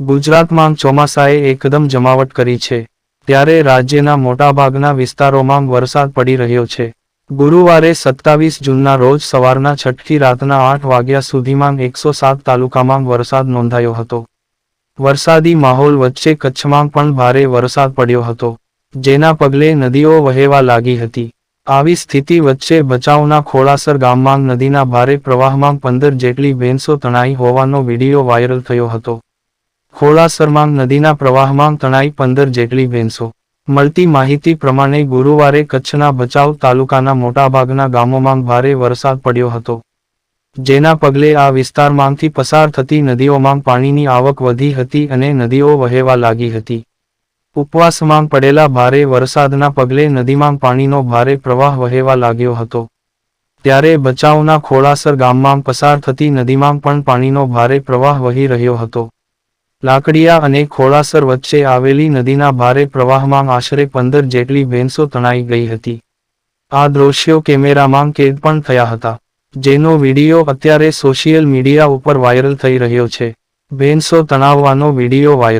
ગુજરાતમાં ચોમાસાએ એકદમ જમાવટ કરી છે. ત્યારે રાજ્યના મોટાભાગના વિસ્તારોમાં વરસાદ પડી રહ્યો છે. ગુરુવારે સત્તાવીસ જૂનના રોજ સવારના છઠ્ઠી રાતના આઠ વાગ્યા સુધીમાં એકસો સાત તાલુકામાં વરસાદ નોંધાયો હતો. વરસાદી માહોલ વચ્ચે કચ્છમાં પણ ભારે વરસાદ પડ્યો હતો, જેના પગલે નદીઓ વહેવા લાગી હતી. આવી સ્થિતિ વચ્ચે ભચાઉના ખોળાસર ગામમાં નદીના ભારે પ્રવાહમાં પંદર જેટલી ભેંસો તણાઈ હોવાનો વીડિયો વાયરલ થયો હતો. ખોળાસરમાં નદીના પ્રવાહમાં તણાઈ પંદર જેટલી ભેંસો. મળતી માહિતી પ્રમાણે ગુરુવારે કચ્છના ભચાઉ તાલુકાના મોટાભાગના ગામોમાં ભારે વરસાદ પડ્યો હતો. જેના પગલે આ વિસ્તારમાંથી પસાર થતી નદીઓમાં પાણીની આવક વધી હતી અને નદીઓ વહેવા લાગી હતી. ઉપવાસમાં પડેલા ભારે વરસાદના પગલે નદીમાં પાણીનો ભારે પ્રવાહ વહેવા લાગ્યો હતો. ત્યારે બચાવના ખોળાસર ગામમાં પસાર થતી નદીમાં પણ પાણીનો ભારે પ્રવાહ વહી રહ્યો હતો. લાકડિયા અને ખોળાસર વચ્ચે આવેલી નદીના ભારે પ્રવાહમાં આશરે પંદર જેટલી ભેંસો તણાઈ ગઈ હતી. આ દ્રશ્યો કેમેરામાં કેદ પણ થયા હતા. જેનો વીડિયો અત્યારે સોશિયલ મીડિયા ઉપર વાયરલ થઈ રહ્યો છે. ભેંસો તણાવવાનો વીડિયો વાયરલ